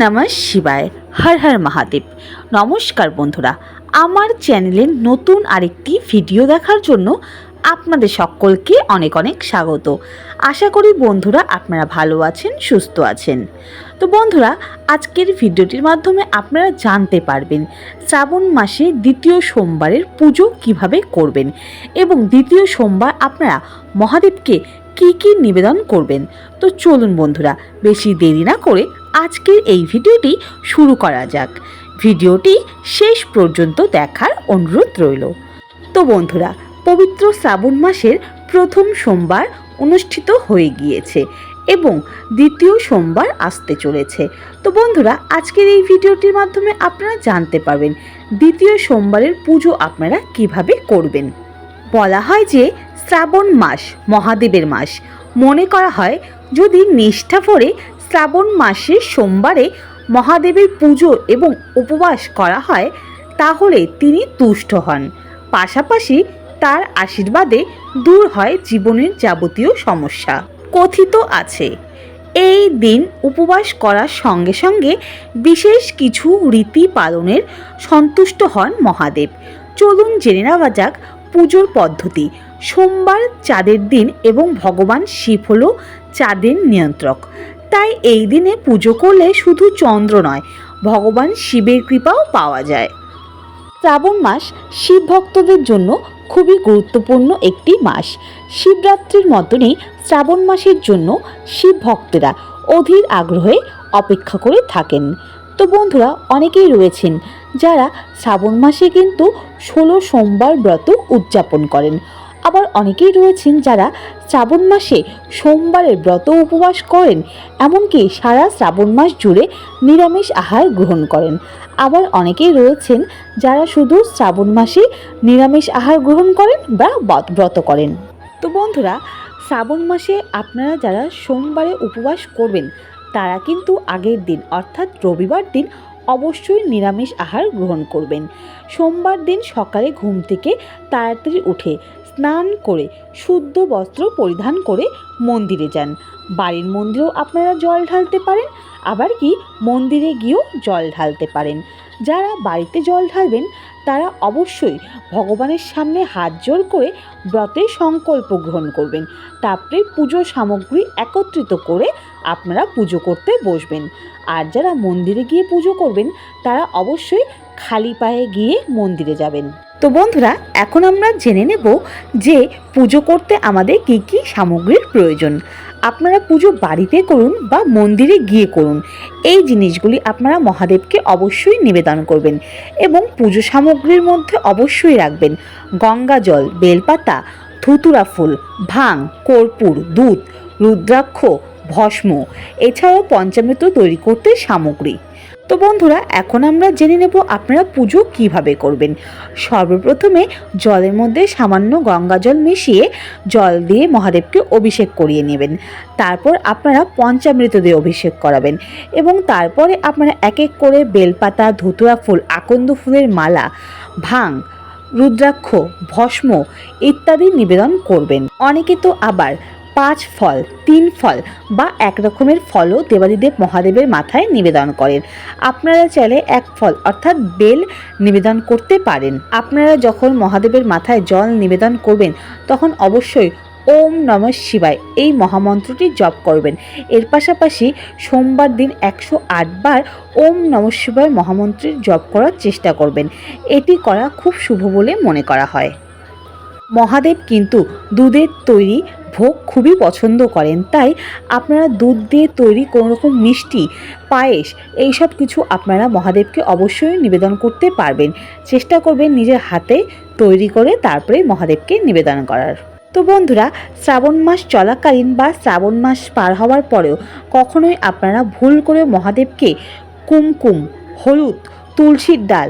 নমঃ শিবায়, হর হর মহাদেব। নমস্কার বন্ধুরা, আমার চ্যানেলের নতুন আরেকটি ভিডিও দেখার জন্য আপনাদের সকলকে অনেক অনেক স্বাগত। আশা করি বন্ধুরা আপনারা ভালো আছেন, সুস্থ আছেন। তো বন্ধুরা, আজকের ভিডিওটির মাধ্যমে আপনারা জানতে পারবেন শ্রাবণ মাসে দ্বিতীয় সোমবারের পুজো কীভাবে করবেন এবং দ্বিতীয় সোমবার আপনারা মহাদেবকে কি কি নিবেদন করবেন? তো চলুন বন্ধুরা, বেশি দেরি না করে আজকের এই ভিডিওটি শুরু করা যাক। ভিডিওটি শেষ পর্যন্ত দেখার অনুরোধ রইল। তো বন্ধুরা, পবিত্র শ্রাবণ মাসের প্রথম সোমবার অনুষ্ঠিত হয়ে গিয়েছে এবং দ্বিতীয় সোমবার আসতে চলেছে। তো বন্ধুরা, আজকের এই ভিডিওটির মাধ্যমে আপনারা জানতে পারবেন দ্বিতীয় সোমবারের পুজো আপনারা কীভাবে করবেন। বলা হয় যে শ্রাবণ মাস, মহাদেবের মাস। মনে করা হয়, যদি নিষ্ঠা ভরে শ্রাবণ মাসের সোমবারে মহাদেবের পুজো এবং উপবাস করা হয়, তাহলে তিনি তুষ্ট হন। পাশাপাশি তার আশীর্বাদে দূর হয় জীবনের যাবতীয় সমস্যা। কথিত আছে, এই দিন উপবাস করার সঙ্গে সঙ্গে বিশেষ কিছু রীতি পালনের সন্তুষ্ট হন মহাদেব। চলুন জেনে নেওয়া যাক পুজোর পদ্ধতি। সোমবার চাঁদের দিন এবং ভগবান শিব হল চাঁদের নিয়ন্ত্রক। তাই এই দিনে পুজো করলে শুধু চন্দ্র নয়, ভগবান শিবের কৃপাও পাওয়া যায়। শ্রাবণ মাস শিব ভক্তদের জন্য খুবই গুরুত্বপূর্ণ একটি মাস। শিবরাত্রির মতনই শ্রাবণ মাসের জন্য শিব ভক্তেরা অধীর আগ্রহে অপেক্ষা করে থাকেন। তো বন্ধুরা, অনেকেই রয়েছেন যারা শ্রাবণ মাসে কিন্তু ষোলো সোমবার ব্রত উদযাপন করেন। আবার অনেকেই রয়েছেন যারা শ্রাবণ মাসে সোমবারের ব্রত উপবাস করেন, এমনকি সারা শ্রাবণ মাস জুড়ে নিরামিষ আহার গ্রহণ করেন। আবার অনেকেই রয়েছেন যারা শুধু শ্রাবণ মাসে নিরামিষ আহার গ্রহণ করেন বা ব্রত করেন। তো বন্ধুরা, শ্রাবণ মাসে আপনারা যারা সোমবারে উপবাস করবেন, তারা কিন্তু আগের দিন, অর্থাৎ রবিবার দিন অবশ্যই নিরামিষ আহার গ্রহণ করবেন। সোমবার দিন সকালে ঘুম থেকে তাড়াতাড়ি উঠে স্নান করে শুদ্ধ বস্ত্র পরিধান করে মন্দিরে যান। বাড়ির মন্দিরেও আপনারা জল ঢালতে পারেন, আবার কি মন্দিরে গিয়েও জল ঢালতে পারেন। যারা বাড়িতে জল ঢালবেন তারা অবশ্যই ভগবানের সামনে হাত জোর করে ব্রতের সংকল্প গ্রহণ করবেন। তারপরে পুজো সামগ্রী একত্রিত করে আপনারা পুজো করতে বসবেন। আর যারা মন্দিরে গিয়ে পুজো করবেন, তারা অবশ্যই খালি পায়ে গিয়ে মন্দিরে যাবেন। তো বন্ধুরা, এখন আমরা জেনে নেব যে পুজো করতে আমাদের কী কী সামগ্রীর প্রয়োজন। আপনারা পুজো বাড়িতে করুন বা মন্দিরে গিয়ে করুন। এই জিনিসগুলি আপনারা মহাদেবকে অবশ্যই নিবেদন করবেন এবং পুজো সামগ্রীর মধ্যে অবশ্যই রাখবেন। গঙ্গা জল, বেলপাতা, ধুতুরা ফুল, ভাং, কর্পূর, দুধ, রুদ্রাক্ষ, ভস্ম। এছাড়াও পঞ্চামৃত তৈরি করতে সামগ্রী। তো বন্ধুরা, এখন আমরা জেনে নেব আপনারা পুজো কীভাবে করবেন। সর্বপ্রথমে জলের মধ্যে সামান্য গঙ্গা জল মিশিয়ে জল দিয়ে মহাদেবকে অভিষেক করিয়ে নেবেন। তারপর আপনারা পঞ্চামৃত দিয়ে অভিষেক করাবেন এবং তারপরে আপনারা এক এক করে বেলপাতা, ধুতুরা ফুল, আকন্দ ফুলের মালা, ভাং, রুদ্রাক্ষ, ভস্ম ইত্যাদি নিবেদন করবেন। অনেকে তো আবার পাঁচ ফল, তিন ফল বা এক রকমের ফলও দেবাদিদেব মহাদেবের মাথায় নিবেদন করেন। আপনারা চাইলে এক ফল অর্থাৎ বেল নিবেদন করতে পারেন। আপনারা যখন মহাদেবের মাথায় জল নিবেদন করবেন, তখন অবশ্যই ওম নম শিবায় এই মহামন্ত্রটি জপ করবেন। এর পাশাপাশি সোমবার দিন একশো বার ওম নম শিবায় মহামন্ত্রের জপ করার চেষ্টা করবেন। এটি করা খুব শুভ বলে মনে করা হয়। মহাদেব কিন্তু দুধের তৈরি ভোগ খুবই পছন্দ করেন। তাই আপনারা দুধ দিয়ে তৈরি কোনো রকম মিষ্টি, পায়েস এইসব কিছু আপনারা মহাদেবকে অবশ্যই নিবেদন করতে পারবেন। চেষ্টা করবেন নিজের হাতে তৈরি করে তারপরে মহাদেবকে নিবেদন করার। তো বন্ধুরা, শ্রাবণ মাস চলাকালীন বা শ্রাবণ মাস পার হওয়ার পরেও কখনোই আপনারা ভুল করে মহাদেবকে কুমকুম, হলুদ, তুলসীর ডাল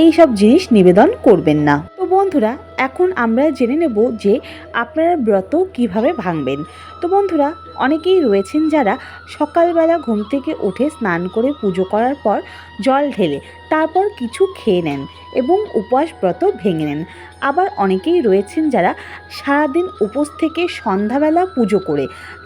এই সব জিনিস নিবেদন করবেন না। বন্ধুরা, এখন আমরা জেনে নেব যে আপনারা ব্রত কীভাবে ভাঙবেন। তো বন্ধুরা, অনেকেই রয়েছেন যারা সকালবেলা ঘুম থেকে উঠে স্নান করে পুজো করার পর জল ঢেলে তারপর কিছু খেয়ে নেন এবং উপবাস ব্রত ভেঙে নেন। আবার অনেকেই রয়েছেন যারা সারাদিন উপোস থেকে সন্ধ্যাবেলা পুজো করে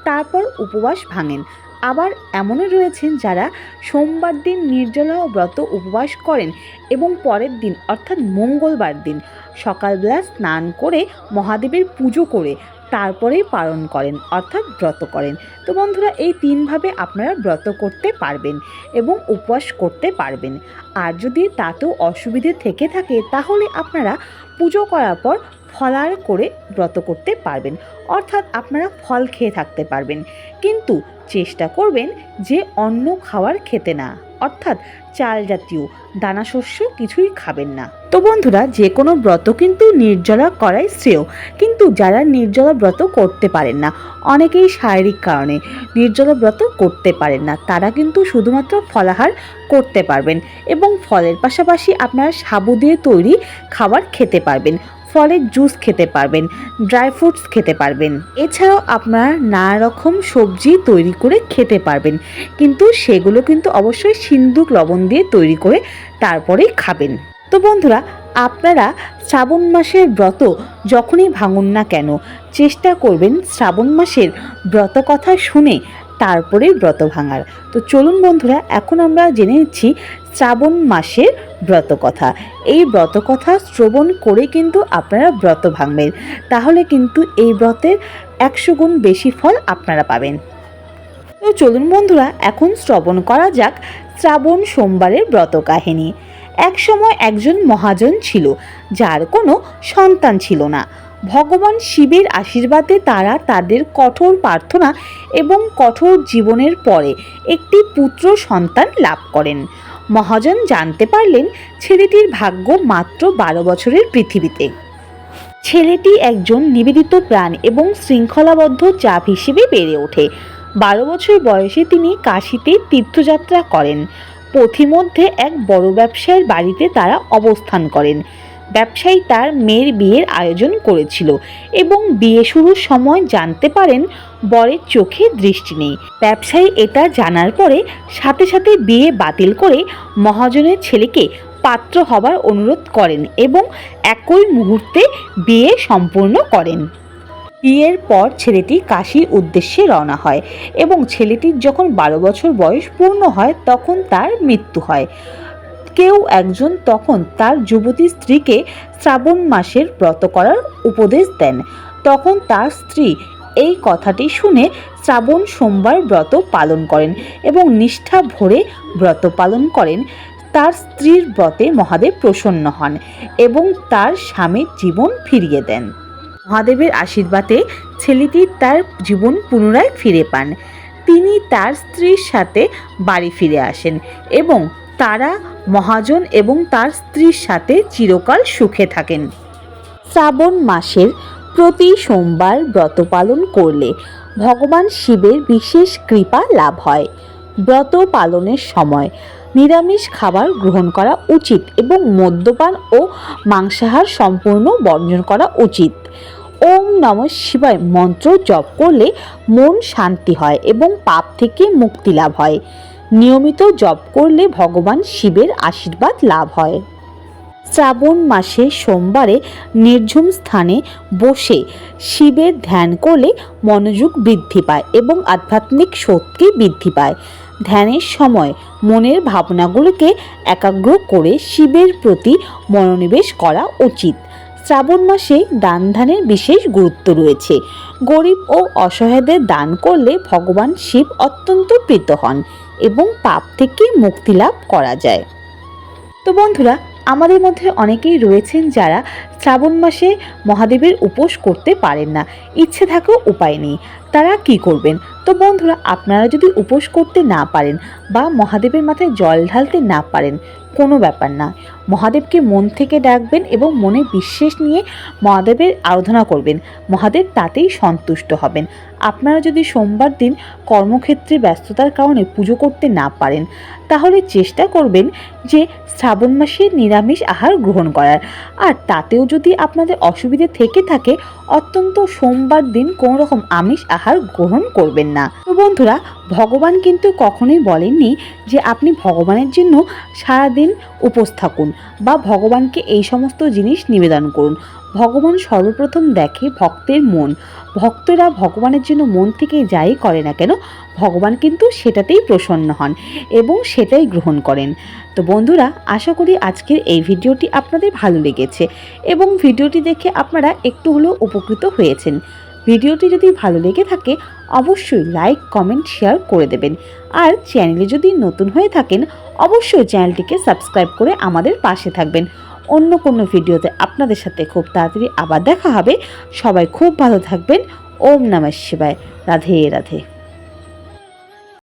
তারপর উপবাস ভাঙেন। আবার এমনও রয়েছেন যারা সোমবার দিন নির্জলা ব্রত উপবাস করেন এবং পরের দিন, অর্থাৎ মঙ্গলবার দিন, সকালবেলা স্নান করে মহাদেবের পুজো করে তারপরেই পালন করেন, অর্থাৎ ব্রত করেন। তো বন্ধুরা, এই তিনভাবে আপনারা ব্রত করতে পারবেন এবং উপবাস করতে পারবেন। আর যদি তাতেও অসুবিধে থেকে থাকে, তাহলে আপনারা পুজো করার পর ফলার করে ব্রত করতে পারবেন। অর্থাৎ আপনারা ফল খেয়ে থাকতে পারবেন। কিন্তু চেষ্টা করবেন যে অন্য খাবার খেতে না। অর্থাৎ চাল জাতীয় দানা শস্য কিছুই খাবেন না। তো বন্ধুরা, যে কোনো ব্রত কিন্তু নির্জলা করাই শ্রেয়। কিন্তু যারা নির্জলা ব্রত করতে পারেন না, অনেকেই শারীরিক কারণে নির্জলা ব্রত করতে পারেন না। তারা কিন্তু শুধুমাত্র ফলাহার করতে পারবেন এবং ফলের পাশাপাশি আপনারা সাবু দিয়ে তৈরি খাবার খেতে পারবেন। ফলের জুস খেতে পারবেন, ড্রাই ফ্রুটস খেতে পারবেন। এছাড়াও আপনারা নানা রকম সবজি তৈরি করে খেতে পারবেন। কিন্তু সেগুলো কিন্তু অবশ্যই সিন্দুক লবণ দিয়ে তৈরি করে তারপরেই খাবেন। তো বন্ধুরা, আপনারা শ্রাবণ মাসের ব্রত যখনই ভাঙুন না কেন, চেষ্টা করবেন শ্রাবণ মাসের ব্রত কথা শুনে তারপরে ব্রত ভাঙার। তো চলুন বন্ধুরা, এখন আমরা জেনে নিচ্ছি শ্রাবণ মাসের ব্রত কথা এই ব্রত কথা শ্রবণ করে কিন্তু আপনারা ব্রত ভাঙবেন। তাহলে কিন্তু এই ব্রতের একশো গুণ বেশি ফল আপনারা পাবেন। তো চলুন বন্ধুরা, এখন শ্রবণ করা যাক শ্রাবণ সোমবারের ব্রত কাহিনী। এক সময় একজন মহাজন ছিল, যার কোনো সন্তান ছিল না। ভগবান শিবের আশীর্বাদে তারা তাদের কঠোর প্রার্থনা এবং কঠোর জীবনের পরে একটি পুত্র সন্তান লাভ করেন। মহাজন জানতে পারলেন ছেলেটির ভাগ্য মাত্র বারো বছরের পৃথিবীতে। ছেলেটি একজন নিবেদিত প্রাণ এবং শৃঙ্খলাবদ্ধ চাপ হিসেবে বেড়ে ওঠে। বারো বছর বয়সে তিনি কাশিতে তীর্থযাত্রা করেন। পথিমধ্যে এক বড় ব্যবসায়ীর বাড়িতে তারা অবস্থান করেন। ব্যবসায়ী তার মেয়ের বিয়ের আয়োজন করেছিল এবং বিয়ে শুরুর সময় জানতে পারেন বরের চোখে দৃষ্টি নেই। ব্যবসায়ী এটা জানার পরে সাথে সাথে বিয়ে বাতিল করে মহাজনের ছেলেকে পাত্র হবার অনুরোধ করেন এবং একই মুহূর্তে বিয়ে সম্পূর্ণ করেন। বিয়ের পর ছেলেটি কাশির উদ্দেশ্যে রওনা হয় এবং ছেলেটির যখন বারো বছর বয়স পূর্ণ হয় তখন তার মৃত্যু হয়। কেউ একজন তখন তার যুবতী স্ত্রীকে শ্রাবণ মাসের ব্রত করার উপদেশ দেন। তখন তার স্ত্রী এই কথাটি শুনে শ্রাবণ সোমবার ব্রত পালন করেন এবং নিষ্ঠা ভরে ব্রত পালন করেন। তার স্ত্রীর ব্রতে মহাদেব প্রসন্ন হন এবং তার স্বামীর জীবন ফিরিয়ে দেন। মহাদেবের আশীর্বাদে ছেলেটি তার জীবন পুনরায় ফিরে পান। তিনি তার স্ত্রীর সাথে বাড়ি ফিরে আসেন এবং তারা মহাজন এবং তার স্ত্রীর সাথে চিরকাল সুখে থাকেন। শ্রাবণ মাসের প্রতি সোমবার ব্রত পালন করলে ভগবান শিবের বিশেষ কৃপা লাভ হয়। ব্রত পালনের সময় নিরামিষ খাবার গ্রহণ করা উচিত এবং মদ্যপান ও মাংসাহার সম্পূর্ণ বর্জন করা উচিত। ওম নম শিবায় মন্ত্র জপ করলে মন শান্তি হয় এবং পাপ থেকে মুক্তি লাভ হয়। নিয়মিত জপ করলে ভগবান শিবের আশীর্বাদ লাভ হয়। শ্রাবণ মাসে সোমবারে নির্ঝুম স্থানে বসে শিবের ধ্যান করলে মনোযোগ বৃদ্ধি পায় এবং আধ্যাত্মিক শক্তি বৃদ্ধি পায়। ধ্যানের সময় মনের ভাবনাগুলোকে একাগ্র করে শিবের প্রতি মনোনিবেশ করা উচিত। শ্রাবণ মাসে দান ধ্যানের বিশেষ গুরুত্ব রয়েছে। গরিব ও অসহায়দের দান করলে ভগবান শিব অত্যন্ত প্রীত হন। এবং পাপ থেকে মুক্তি লাভ করা যায়। তো বন্ধুরা, আমাদের মধ্যে অনেকেই রয়েছেন যারা শ্রাবণ মাসে মহাদেবের উপোস করতে পারেন না। ইচ্ছে থাকেও উপায় নেই। তারা কি করবেন? তো বন্ধুরা, আপনারা যদি উপোস করতে না পারেন বা মহাদেবের মাথায় জল ঢালতে না পারেন, কোনো ব্যাপার না। মহাদেবকে মন থেকে ডাকবেন এবং মনে বিশ্বাস নিয়ে মহাদেবের আরাধনা করবেন। মহাদেব তাতেই সন্তুষ্ট হবেন। আপনারা যদি সোমবার দিন কর্মক্ষেত্রে ব্যস্ততার কারণে পুজো করতে না পারেন, তাহলে চেষ্টা করবেন যে শ্রাবণ মাসে নিরামিষ আহার গ্রহণ করার। আর তাতেও যদি আপনাদের অসুবিধে থেকে থাকে, অত্যন্ত সোমবার দিন কোনো রকম আমিষ আহার গ্রহণ করবেন না। তো বন্ধুরা, ভগবান কিন্তু কখনোই বলেননি যে আপনি ভগবানের জন্য সারাদিন উপোস থাকুন বা ভগবানকে এই সমস্ত জিনিস নিবেদন করুন। ভগবান সর্বপ্রথম দেখে ভক্তের মন। ভক্তরা ভগবানের জন্য মন থেকে যাই করে না কেন, ভগবান কিন্তু সেটাতেই প্রসন্ন হন এবং সেটাই গ্রহণ করেন। তো বন্ধুরা, আশা করি আজকের এই ভিডিওটি আপনাদের ভালো লেগেছে এবং ভিডিওটি দেখে আপনারা একটু হলেও উপকৃত হয়েছেন। ভিডিওটি যদি ভালো লেগে থাকে, অবশ্যই লাইক কমেন্ট শেয়ার করে দেবেন। আর চ্যানেলে যদি নতুন হয়ে থাকেন, অবশ্যই চ্যানেলটিকে সাবস্ক্রাইব করে আমাদের পাশে থাকবেন। অন্য কোনো ভিডিওতে আপনাদের সাথে খুব তাড়াতাড়ি আবার দেখা হবে। সবাই খুব ভালো থাকবেন। ওম নমঃ শিবায়। রাধে রাধে।